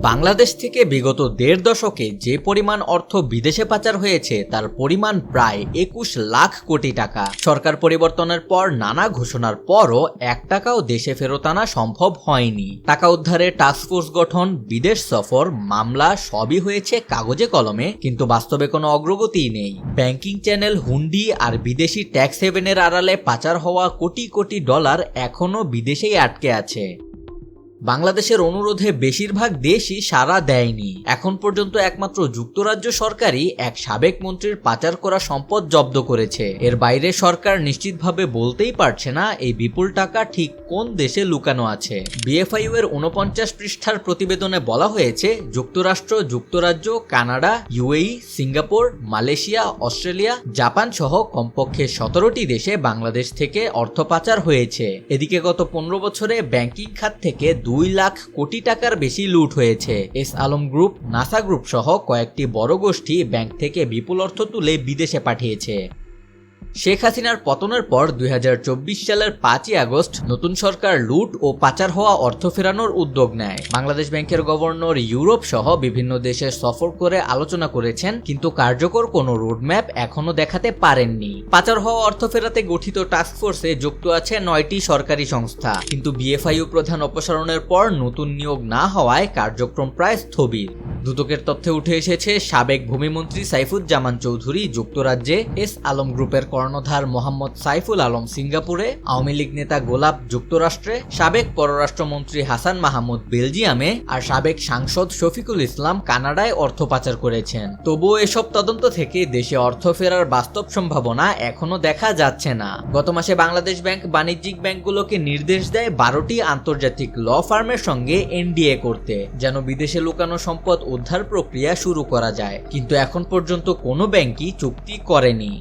বাংলাদেশ থেকে বিগত দেড় দশকে যে পরিমাণ অর্থ বিদেশে পাচার হয়েছে, তার পরিমাণ প্রায় একুশ লাখ কোটি টাকা। সরকার পরিবর্তনের পর নানা ঘোষণার পরও এক টাকাও দেশে ফেরত আনা সম্ভব হয়নি। টাকা উদ্ধারে টাস্কফোর্স গঠন, বিদেশ সফর, মামলা সবই হয়েছে কাগজে কলমে, কিন্তু বাস্তবে কোনো অগ্রগতিই নেই। ব্যাংকিং চ্যানেল হুন্ডি আর বিদেশি ট্যাক্স হেভেনের আড়ালে পাচার হওয়া কোটি কোটি ডলার এখনও বিদেশেই আটকে আছে। বাংলাদেশের অনুরোধে বেশিরভাগ দেশই সাড়া দেয়নি। এখন পর্যন্ত একমাত্র যুক্তরাজ্য সরকারই এক সাবেক মন্ত্রীর পাচার করা সম্পদ জব্দ করেছে। এর বাইরে সরকার নিশ্চিতভাবে বলতেই পারছে না এই বিপুল টাকা ঠিক কোন দেশে লুকানো আছে। বিএফআইউ এর উনপঞ্চাশ পৃষ্ঠার প্রতিবেদনে বলা হয়েছে, যুক্তরাষ্ট্র, যুক্তরাজ্য, Canada, UAE, Singapore, Malaysia, Australia, Japan সহ কমপক্ষে সতেরোটি দেশে বাংলাদেশ থেকে অর্থ পাচার হয়েছে। এদিকে গত পনেরো বছরে ব্যাংকিং খাত থেকে দুই লাখ কোটি টাকার বেশি লুট হয়েছে। S Alam group, Nasa group সহ কয়েকটি বড় গোষ্ঠী ব্যাংক থেকে বিপুল অর্থ তুলে বিদেশে পাঠিয়েছে। শেখ হাসিনার পতনের পর দুই হাজার চব্বিশ সালের পাঁচই আগস্ট নতুন সরকার লুট ও পাচার হওয়া অর্থ ফেরানোর উদ্যোগ নেয়। বাংলাদেশ ব্যাংকের গভর্নর ইউরোপ সহ বিভিন্ন দেশে সফর করে আলোচনা করেছেন, কিন্তু কার্যকর কোনো রোডম্যাপ এখনও দেখাতে পারেননি। পাচার হওয়া অর্থ ফেরাতে গঠিত টাস্কফোর্সে যুক্ত আছে নয়টি সরকারি সংস্থা, কিন্তু বিএফআইউ প্রধান অপসারণের পর নতুন নিয়োগ না হওয়ায় কার্যক্রম প্রায় স্থবির। দুদকের তথ্যে উঠে এসেছে, সাবেক ভূমিমন্ত্রী সাইফুজ্জামান চৌধুরী যুক্তরাজ্যে এস আলম গ্রুপের কর্ণধার মোহাম্মদ সাইফুল আলম সিঙ্গাপুরে, আওয়ামী লীগ নেতা গোলাপ যুক্তরাষ্ট্রে, সাবেক পররাষ্ট্রমন্ত্রী হাসান মাহমুদ বেলজিয়ামে আর সাবেক সাংসদ শফিকুল ইসলাম কানাডায় অর্থ পাচার করেছেন। তবুও এসব তদন্ত থেকে দেশে অর্থ ফেরার বাস্তব সম্ভাবনা এখনও দেখা যাচ্ছে না। গত মাসে বাংলাদেশ ব্যাংক বাণিজ্যিক ব্যাংকগুলোকে নির্দেশ দেয় বারোটি আন্তর্জাতিক ল ফার্মের সঙ্গে এনডিএ করতে, যেন বিদেশে লুকানো সম্পদ উদ্ধার প্রক্রিয়া শুরু করা যায় কিন্তু এখন পর্যন্ত কোনো ব্যাংকই চুক্তি করেনি।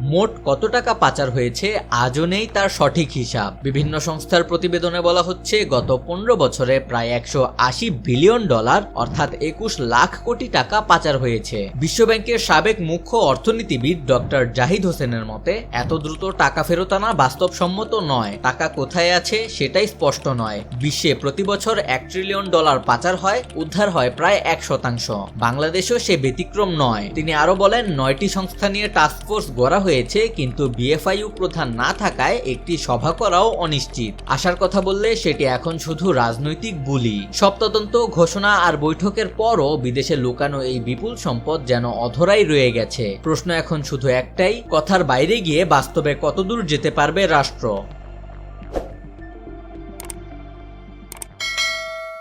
মোট কত টাকা পাচার হয়েছে আজও নেই তার সঠিক হিসাব। বিভিন্ন সংস্থার প্রতিবেদনে বলা হচ্ছে, গত পনেরো বছরে প্রায় একশো আশি বিলিয়ন ডলার, অর্থাৎ একুশ লাখ কোটি টাকা পাচার হয়েছে। বিশ্বব্যাংকের সাবেক মুখ্য অর্থনীতিবিদ ডক্টর জাহিদ হোসেনের মতে, এত দ্রুত টাকা ফেরত আনা বাস্তবসম্মত নয়। টাকা কোথায় আছে সেটাই স্পষ্ট নয়। বিশ্বে প্রতি বছর এক ট্রিলিয়ন ডলার পাচার হয়, উদ্ধার হয় প্রায় এক শতাংশ। বাংলাদেশও সে ব্যতিক্রম নয়। তিনি আরও বলেন, নয়টি সংস্থা নিয়ে টাস্কফোর্স গড়া হয়েছে, কিন্তু বিএফআইউ প্রধান না থাকায় একটি সভা করাও অনিশ্চিত। আসার কথা বললে সেটি এখন শুধু রাজনৈতিক বুলি। সব তদন্ত, ঘোষণা আর বৈঠকের পরও বিদেশে লুকানো এই বিপুল সম্পদ যেন অধরাই রয়ে গেছে। প্রশ্ন এখন শুধু একটাই, কথার বাইরে গিয়ে বাস্তবে কতদূর যেতে পারবে রাষ্ট্র?